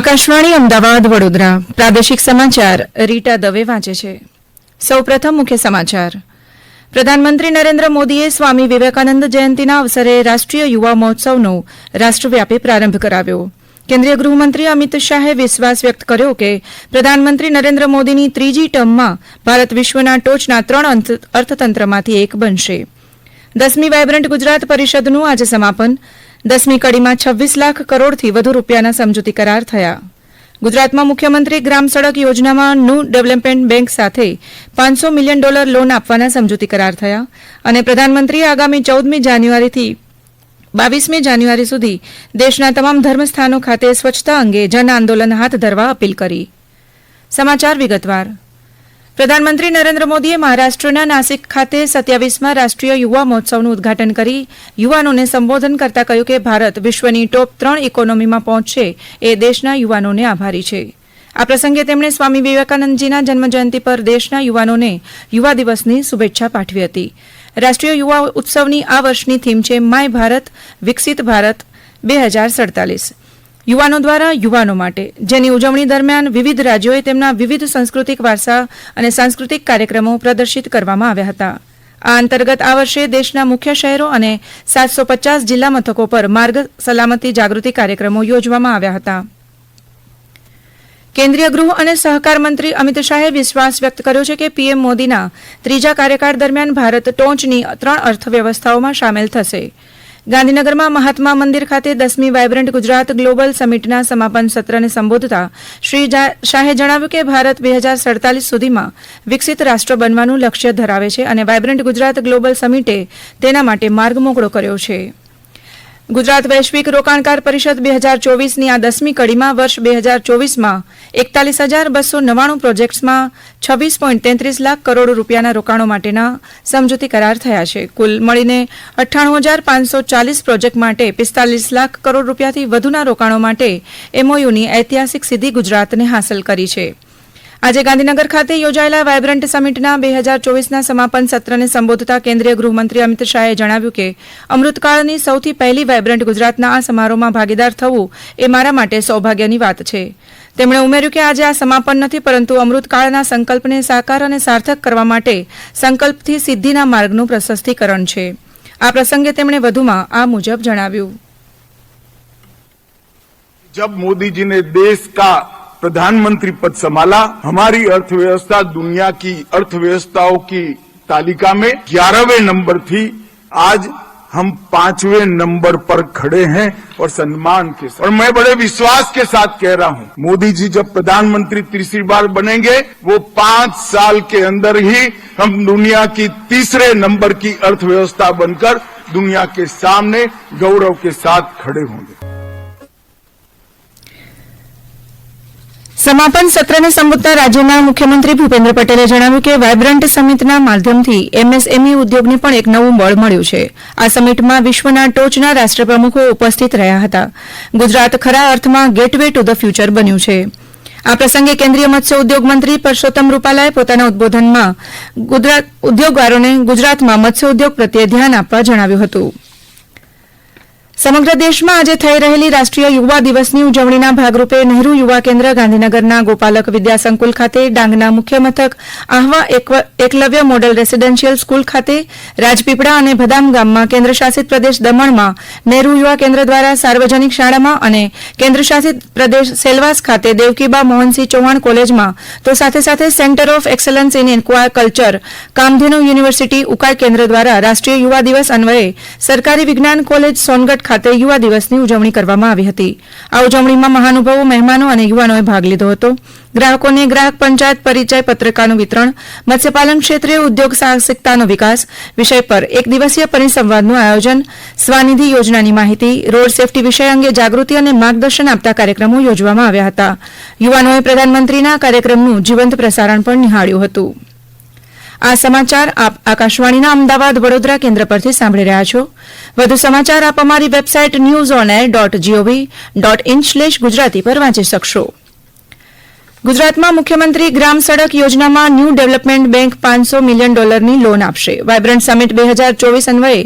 આકાશવાણી અમદાવાદ, વડોદરા. પ્રાદેશિક સમાચાર, રીટા દવે વાંચે છે. સૌપ્રથમ મુખ્ય સમાચાર. પ્રધાનમંત્રી નરેન્દ્ર મોદીએ સ્વામી વિવેકાનંદ જયંતિના અવસરે રાષ્ટ્રીય યુવા મહોત્સવનો રાષ્ટ્રવ્યાપી પ્રારંભ કરાવ્યો. કેન્દ્રીય ગૃહમંત્રી અમિત શાહે વિશ્વાસ વ્યક્ત કર્યો કે પ્રધાનમંત્રી નરેન્દ્ર મોદીની ત્રીજી ટર્મમાં ભારત વિશ્વના ટોચના ત્રણ અર્થતંત્રમાંથી એક બનશે. દસમી વાયબ્રન્ટ ગુજરાત પરિષદનું આજે સમાપન. દસમી કડીમાં છવ્વીસ લાખ કરોડથી વધુ રૂપિયાના સમજૂતી કરાર થયા. ગુજરાતમાં મુખ્યમંત્રી ગ્રામ સડક યોજનામાં ન્યૂ ડેવલપમેન્ટ બેંક સાથે પાંચસો મિલિયન ડોલર લોન આપવાના સમજૂતી કરાર થયા અને પ્રધાનમંત્રીએ આગામી ચૌદમી જાન્યુઆરીથી બાવીસમી જાન્યુઆરી સુધી દેશના તમામ ધર્મસ્થાનો ખાતે સ્વચ્છતા અંગે જન આંદોલન હાથ ધરવા અપીલ કરી. સમાચાર વિગતવાર. પ્રધાનમંત્રી નરેન્દ્ર મોદીએ મહારાષ્ટ્રના નાસિક ખાતે સત્યાવીસમાં રાષ્ટ્રીય યુવા મહોત્સવનું ઉદઘાટન કરી યુવાનોને સંબોધન કરતા કહ્યું કે ભારત વિશ્વની ટોપ ત્રણ ઇકોનોમીમાં પહોંચશે. એ દેશના યુવાનોને આભારી છે. આ પ્રસંગે તેમણે સ્વામી વિવેકાનંદજીના જન્મજયંતિ પર દેશના યુવાનોને યુવા દિવસની શુભેચ્છા પાઠવી હતી. રાષ્ટ્રીય યુવા ઉત્સવની આ વર્ષની થીમ છે માય ભારત, વિકસિત ભારત, બે હજાર સડતાલીસ. યુવાનો દ્વારા યુવાનો માટે. જેની ઉજવણી દરમિયાન વિવિધ રાજ્યોએ તેમના વિવિધ સાંસ્કૃતિક વારસા અને સાંસ્કૃતિક કાર્યક્રમો પ્રદર્શિત કરવામાં આવ્યા હતા. આ અંતર્ગત આ વર્ષે દેશના મુખ્ય શહેરો અને સાતસો પચાસ જિલ્લા મથકો પર માર્ગ સલામતી જાગૃતિ કાર્યક્રમો યોજવામાં આવ્યા હતા. કેન્દ્રીય ગૃહ અને સહકાર મંત્રી અમિત શાહે વિશ્વાસ વ્યક્ત કર્યો છે કે પીએમ મોદીના ત્રીજા કાર્યકાળ દરમિયાન ભારત ટોચની ત્રણ અર્થવ્યવસ્થાઓમાં સામેલ થશે. ગાંધીનગરમાં મહાત્મા મંદિર ખાતે દસમી વાયબ્રન્ટ ગુજરાત ગ્લોબલ સમિટના સમાપન સત્રને સંબોધતા શ્રી શાહે જણાવ્યું કે ભારત બે હજાર સડતાલીસ સુધીમાં વિકસિત રાષ્ટ્ર બનવાનું લક્ષ્ય ધરાવે છે અને વાયબ્રન્ટ ગુજરાત ગ્લોબલ સમિટે તેના માટે માર્ગ મોકળો કર્યો છે. ગુજરાત વૈશ્વિક રોકાણકાર પરિષદ બે હજાર ચોવીસની આ દસમી કડીમાં વર્ષ બે હજાર ચોવીસમાં એકતાલીસ હજાર બસો નવ્વાણું પ્રોજેક્ટ્સમાં છવ્વીસ પોઈન્ટ તેત્રીસ લાખ કરોડ રૂપિયાના રોકાણો માટેના સમજૂતી કરાર થયા છે. કુલ મળીને અઠ્ઠાણું હજાર પાંચસો ચાલીસ પ્રોજેક્ટ માટે પિસ્તાલીસ લાખ કરોડ રૂપિયાથી વધુના રોકાણો માટે એમઓયુની ઐતિહાસિક સિદ્ધિ ગુજરાતને હાંસલ કરી છે. આજે ગાંધીનગર ખાતે યોજાયેલા વાયબ્રન્ટ સમિટના બે હજાર ચોવીસના સમાપન સત્રને સંબોધતા કેન્દ્રીય ગૃહમંત્રી અમિત શાહે જણાવ્યું કે, અમૃતકાળની સૌથી પહેલી વાયબ્રન્ટ ગુજરાતના આ સમારોહમાં ભાગીદાર થવું એ મારા માટે સૌભાગ્યની વાત છે. તેમણે ઉમેર્યું કે આજે આ સમાપન નથી, પરંતુ અમૃતકાળના સંકલ્પને સાકાર અને સાર્થક કરવા માટે સંકલ્પથી સિદ્ધિના માર્ગનું પ્રશસ્તિકરણ છે. આ પ્રસંગે તેમણે વધુમાં આ મુજબ જણાવ્યું. જબ મોદીજીને દેશ કા प्रधानमंत्री पद संभाला। हमारी अर्थव्यवस्था दुनिया की अर्थव्यवस्थाओं की तालिका में ग्यारहवें नंबर थी। आज हम पाँचवें नंबर पर खड़े हैं और सम्मान के साथ। और मैं बड़े विश्वास के साथ कह रहा हूँ मोदी जी जब प्रधानमंत्री तीसरी बार बनेंगे, वो पाँच साल के अंदर ही हम दुनिया की तीसरे नंबर की अर्थव्यवस्था बनकर दुनिया के सामने, गौरव के साथ खड़े होंगे। સમાપન સત્રને સંબોધતા રાજ્યના મુખ્યમંત્રી ભૂપેન્દ્ર પટેલે જણાવ્યું કે વાયબ્રન્ટ સમિટના માધ્યમથી એમએસએમઈ ઉદ્યોગને પણ એક નવું બળ મળ્યું છે. આ સમિટમાં વિશ્વના ટોચના રાષ્ટ્રપ્રમુખો ઉપસ્થિત રહ્યા હતા. ગુજરાત ખરા અર્થમાં ગેટવે ટુ ધ ફ્યુચર બન્યું છે. આ પ્રસંગે કેન્દ્રીય મત્સ્ય ઉદ્યોગ મંત્રી પરસોત્તમ રૂપાલાએ પોતાના ઉદબોધનમાં ઉદ્યોગકારોને ગુજરાતમાં મત્સ્ય ઉદ્યોગ પ્રત્યે ધ્યાન આપવા જણાવ્યું હતું. સમગ્ર દેશમાં આજે થઈ રહેલી રાષ્ટ્રીય યુવા દિવસની ઉજવણીના ભાગરૂપે નહેરુ યુવા કેન્દ્ર ગાંધીનગરના ગોપાલક વિદ્યા સંકુલ ખાતે ડાંગના મુખ્ય મથક Ahwa Eklavya model residential school ખાતે રાજપીપળા અને ભદામ ગામમાં કેન્દ્રશાસિત પ્રદેશ દમણમાં નહેરુ યુવા કેન્દ્ર દ્વારા સાર્વજનિક શાળામાં અને કેન્દ્રશાસિત પ્રદેશ સેલવાસ ખાતે દેવકીબા મોહનસિંહ ચૌહાણ કોલેજમાં તો સાથે સાથે centre of excellence in culture Kamdhenu university Ukai કેન્દ્ર દ્વારા રાષ્ટ્રીય યુવા દિવસ અન્વયે સરકારી વિજ્ઞાન કોલેજ સોનગઢ ખાતે યુવા દિવસની ઉજવણી કરવામાં આવી હતી. આ ઉજવણીમાં મહાનુભાવો, મહેમાનો અને યુવાનોએ ભાગ લીધો હતો. ગ્રાહકોને ગ્રાહક પંચાયત પરિચય પત્રિકાનું વિતરણ, મત્સ્યપાલન ક્ષેત્રે ઉદ્યોગ સાહસિકતાનો વિકાસ વિષય પર એક દિવસીય પરિસંવાદનું આયોજન, સ્વાનિધિ યોજનાની માહિતી, રોડ સેફટી વિષય અંગે જાગૃતિ અને માર્ગદર્શન આપતા કાર્યક્રમો યોજવામાં આવ્યા હતા. યુવાનોએ પ્રધાનમંત્રીના કાર્યક્રમનું જીવંત પ્રસારણ પણ નિહાળ્યું હતું. આ સમાચાર આપ આકાશવાણીના અમદાવાદ વડોદરા કેન્દ્ર પરથી સાંભળી રહ્યા છો. વધુ સમાચાર આપ અમારી website news on air dot G O V dot in slash Gujarati પર વાંચી શકશો. ગુજરાતમાં મુખ્યમંત્રી ગ્રામ સડક યોજનામાં ન્યૂ ડેવલપમેન્ટ બેંક પાંચસો મિલિયન ડોલરની લોન આપશે. વાયબ્રન્ટ સમિટ બે હજાર ચોવીસ અન્વયે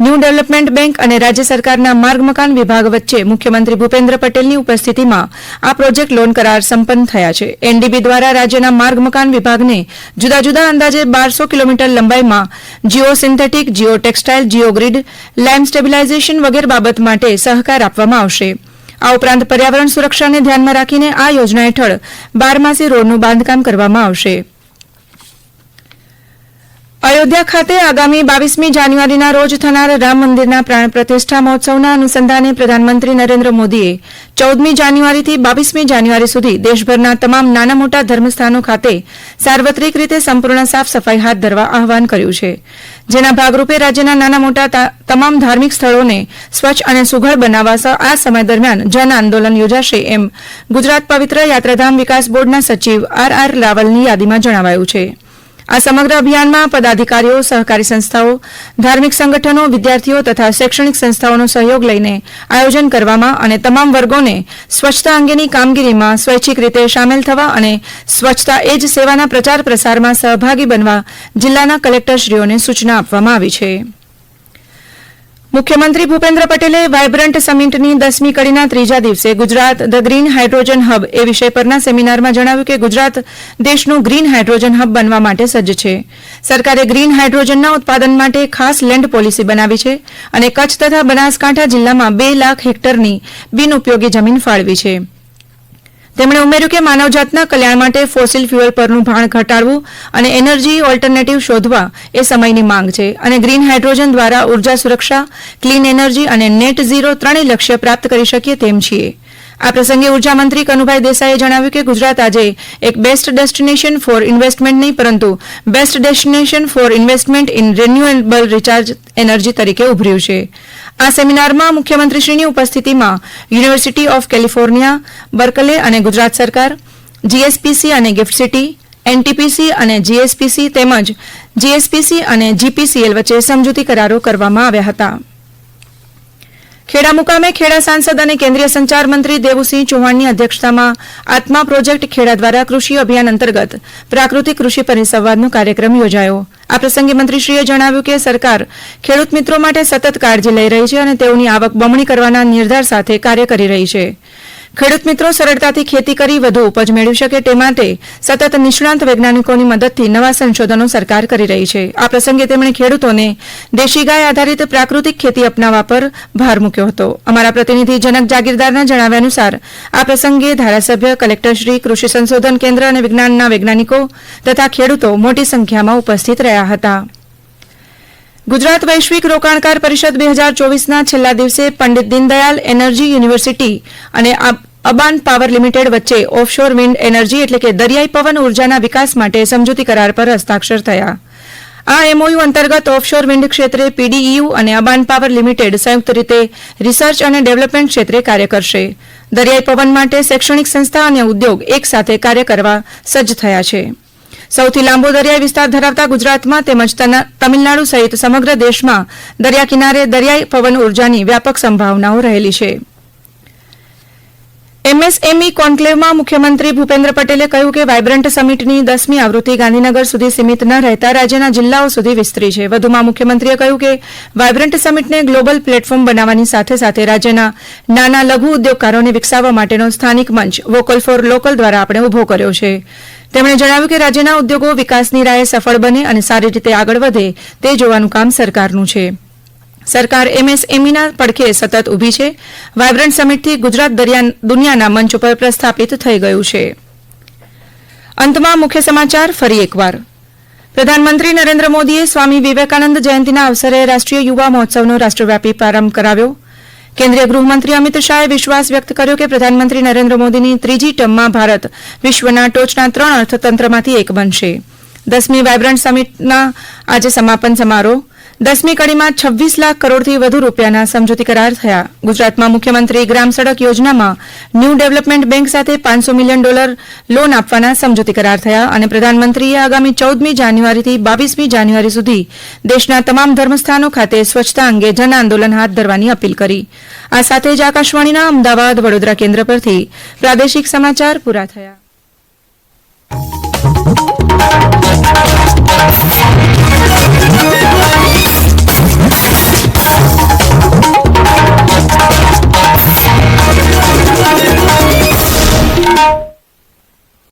ન્યૂ ડેવલપમેન્ટ બેંક અને રાજ્ય સરકારના માર્ગ મકાન વિભાગ વચ્ચે મુખ્યમંત્રી ભૂપેન્દ્ર પટેલની ઉપસ્થિતિમાં આ પ્રોજેક્ટ લોન કરાર સંપન્ન થયા છે. એનડીબી દ્વારા રાજ્યના માર્ગ મકાન વિભાગને જુદા જુદા અંદાજે બારસો કિલોમીટર લંબાઈમાં geo synthetic, geo textile, geo grid lime stabilisation વગેરે બાબત માટે સહકાર આપવામાં આવશે. આ ઉપરાંત પર્યાવરણ સુરક્ષાને ધ્યાનમાં રાખીને આ યોજના હેઠળ બારમાસી રોડનું બાંધકામ કરવામાં આવશે. અયોધ્યા ખાતે આગામી બાવીસમી જાન્યુઆરીના રોજ થનાર રામ મંદિરના પ્રાણ પ્રતિષ્ઠા મહોત્સવના અનુસંધાને પ્રધાનમંત્રી નરેન્દ્ર મોદીએ ચૌદમી જાન્યુઆરીથી બાવીસમી જાન્યુઆરી સુધી દેશભરના તમામ નાના મોટા ધર્મસ્થાનો ખાતે સાર્વત્રિક રીતે સંપૂર્ણ સાફ સફાઈ હાથ ધરવા આહવાન કર્યું છે. જેના ભાગરૂપે રાજ્યના નાના મોટા તમામ ધાર્મિક સ્થળોને સ્વચ્છ અને સુઘડ બનાવવા આ સમય દરમિયાન જન આંદોલન યોજાશે એમ ગુજરાત પવિત્ર યાત્રાધામ વિકાસ બોર્ડના સચિવ આર આર રાવલની યાદીમાં જણાવાયું છે. આ સમગ્ર અભિયાનમાં પદાધિકારીઓ, સહકારી સંસ્થાઓ, ધાર્મિક સંગઠનો, વિદ્યાર્થીઓ તથા શૈક્ષણિક સંસ્થાઓનો સહયોગ લઈને આયોજન કરવામાં અને તમામ વર્ગોને સ્વચ્છતા અંગેની કામગીરીમાં સ્વૈચ્છિક રીતે સામેલ થવા અને સ્વચ્છતા એ જ સેવાના પ્રચાર પ્રસારમાં સહભાગી બનવા જિલ્લાના કલેક્ટરશ્રીઓને સૂચના આપવામાં આવી છે. મુખ્યમંત્રી ભૂપેન્દ્ર પટેલે વાયબ્રન્ટ સમિટની દસમી કડીના ત્રીજા દિવસે Gujarat the green hydrogen hub એ વિષય પરના સેમિનારમાં જણાવ્યું કે ગુજરાત દેશનું ગ્રીન હાઇડ્રોજન હબ બનવા માટે સજ્જ છે. સરકારે ગ્રીન હાઇડ્રોજનના ઉત્પાદન માટે ખાસ લેન્ડ પોલિસી બનાવી છે અને કચ્છ તથા બનાસકાંઠા જિલ્લામાં બે લાખ હેક્ટરની બિનઉપયોગી જમીન ફાળવી છે. તેમણે ઉમેર્યું કે માનવજાતના કલ્યાણ માટે ફોસિલ ફ્યુઅલ પરનું ભાણ ઘટાડવું અને એનર્જી ઓલ્ટરનેટિવ શોધવા એ સમયની માંગ છે અને ગ્રીન હાઇડ્રોજન દ્વારા ઊર્જા સુરક્ષા, ક્લીન એનર્જી અને નેટ ઝીરો ત્રણેય લક્ષ્ય પ્રાપ્ત કરી શકીએ તેમ છીએ. આ પ્રસંગે ઊર્જા મંત્રી કનુભાઈ દેસાઈએ જણાવ્યું કે ગુજરાત આજે એક બેસ્ટ ડેસ્ટિનેશન ફોર ઇન્વેસ્ટમેન્ટ નહીં, પરંતુ best destination for investment in renewable recharge energy તરીકે ઉભર્યું છે. આ સેમિનારમાં મુખ્યમંત્રીશ્રીની ઉપસ્થિતિમાં યુનિવર્સિટી ઓફ કેલિફોર્નિયા બર્કલે અને ગુજરાત સરકાર જીએસપીસી અને ગિફ્ટ સિટી એનટીપીસી અને જીએસપીસી તેમજ જીએસપીસી અને જીપીસીએલ વચ્ચે સમજૂતી કરારો કરવામાં આવ્યા હતા. ખેડા મુકામે ખેડા સાંસદ અને કેન્દ્રીય સંચાર મંત્રી દેવુસિંહ ચૌહાણની અધ્યક્ષતામાં આત્મા પ્રોજેક્ટ ખેડા દ્વારા કૃષિ અભિયાન અંતર્ગત પ્રાકૃતિક કૃષિ પરિસંવાદનો કાર્યક્રમ યોજાયો. આ પ્રસંગે મંત્રીશ્રીએ જણાવ્યું કે સરકાર ખેડૂત મિત્રો માટે સતત કાળજી લઈ રહી છે અને તેઓની આવક બમણી કરવાના નિર્ધાર સાથે કાર્ય કરી રહી છે. ખેડૂત મિત્રો સરળતાથી ખેતી કરી વધુ ઉપજ મેળવી શકે તે માટે સતત નિષ્ણાંત વૈજ્ઞાનિકોની મદદથી નવા સંશોધનો સરકાર કરી રહી છે. આ પ્રસંગે તેમણે ખેડૂતોને દેશી ગાય આધારિત પ્રાકૃતિક ખેતી અપનાવવા પર ભાર મૂક્યો હતો. અમારા પ્રતિનિધિ જનક જાગીરદારના જણાવ્યા અનુસાર, આ પ્રસંગે ધારાસભ્ય કલેક્ટરશ્રી કૃષિ સંશોધન કેન્દ્ર અને વિજ્ઞાનના વૈજ્ઞાનિકો તથા ખેડૂતો મોટી સંખ્યામાં ઉપસ્થિત રહ્યા હતા. ગુજરાત વૈશ્વિક રોકાણકાર પરિષદ બે હજાર ચોવીસના છેલ્લા દિવસે પંડિત દીનદયાલ એનર્જી યુનિવર્સિટી અને અબાન પાવર લિમિટેડ વચ્ચે ઓફશોર વિન્ડ એનર્જી એટલે કે દરિયાઈ પવન ઉર્જાના વિકાસ માટે સમજૂતી કરાર પર હસ્તાક્ષર થયા. આ એમઓયુ અંતર્ગત ઓફશોર વિન્ડ ક્ષેત્રે પીડીઈયુ અને અબાન પાવર લિમિટેડ સંયુક્ત રીતે રિસર્ચ અને ડેવલપમેન્ટ ક્ષેત્રે કાર્ય કરશે. દરિયાઈ પવન માટે શૈક્ષણિક સંસ્થા અને ઉદ્યોગ એક સાથે કાર્ય કરવા સજ્જ થયા છે. સૌથી લાંબો દરિયાઈ વિસ્તાર ધરાવતા ગુજરાતમાં તેમજ તમિલનાડુ સહિત સમગ્ર દેશમાં દરિયા કિનારે દરિયાઈ પવન ઉર્જાની વ્યાપક સંભાવનાઓ રહેલી છે. એમએસએમઈ કોન્ક્લેવમાં મુખ્યમંત્રી ભૂપેન્દ્ર પટેલે કહ્યું કે વાયબ્રન્ટ સમિટની દસમી આવૃત્તિ ગાંધીનગર સુધી સીમિત ન રહેતા રાજ્યના જિલ્લાઓ સુધી વિસ્તરી છે. વધુમાં મુખ્યમંત્રીએ કહ્યું કે વાયબ્રન્ટ સમિટને ગ્લોબલ પ્લેટફોર્મ બનાવવાની સાથે સાથે રાજ્યના નાના લઘુ ઉદ્યોગકારોને વિકસાવવા માટેનો સ્થાનિક મંચ વોકલ ફોર લોકલ દ્વારા આપણે ઊભો કર્યો છે. તેમણે જણાવ્યું કે રાજ્યના ઉદ્યોગો વિકાસની રાહે સફળ બને અને સારી રીતે આગળ વધે તે જોવાનું કામ સરકારનું છે. સરકાર એમએસએમઈના પડખે સતત ઊભી છે. વાયબ્રન્ટ સમિટથી ગુજરાત દરિયા દુનિયાના મંચ ઉપર પ્રસ્થાપિત થઈ ગયું છે. અંતમાં મુખ્ય સમાચાર ફરી એકવાર. પ્રધાનમંત્રી નરેન્દ્ર મોદીએ સ્વામી વિવેકાનંદ જયંતિના અવસરે રાષ્ટ્રીય યુવા મહોત્સવનો રાષ્ટ્રવ્યાપી પ્રારંભ કરાવ્યો. કેન્દ્રીય ગૃહમંત્રી અમિત શાહે વિશ્વાસ વ્યક્ત કર્યો કે પ્રધાનમંત્રી નરેન્દ્ર મોદીની ત્રીજી ટર્મમાં ભારત વિશ્વના ટોચના ત્રણ અર્થતંત્રમાંથી એક બનશે. દસમી વાયબ્રન્ટ સમિટના આજે સમાપન સમારોહ. દસમી કડીમાં છવ્વીસ લાખ કરોડથી વધુ રૂપિયાના સમજૂતી કરાર થયા. ગુજરાતમાં મુખ્યમંત્રી ગ્રામ સડક યોજનામાં ન્યૂ ડેવલપમેન્ટ બેંક સાથે પાંચસો મિલિયન ડોલર લોન આપવાના સમજૂતી કરાર થયા અને પ્રધાનમંત્રીએ આગામી ચૌદમી જાન્યુઆરીથી બાવીસમી જાન્યુઆરી સુધી દેશના તમામ ધર્મસ્થાનો ખાતે સ્વચ્છતા અંગે જન આંદોલન હાથ ધરવાની અપીલ કરી. આ સાથે જ આકાશવાણીના અમદાવાદ વડોદરા કેન્દ્ર પરથી પ્રાદેશિક સમાચાર પૂરા થયા.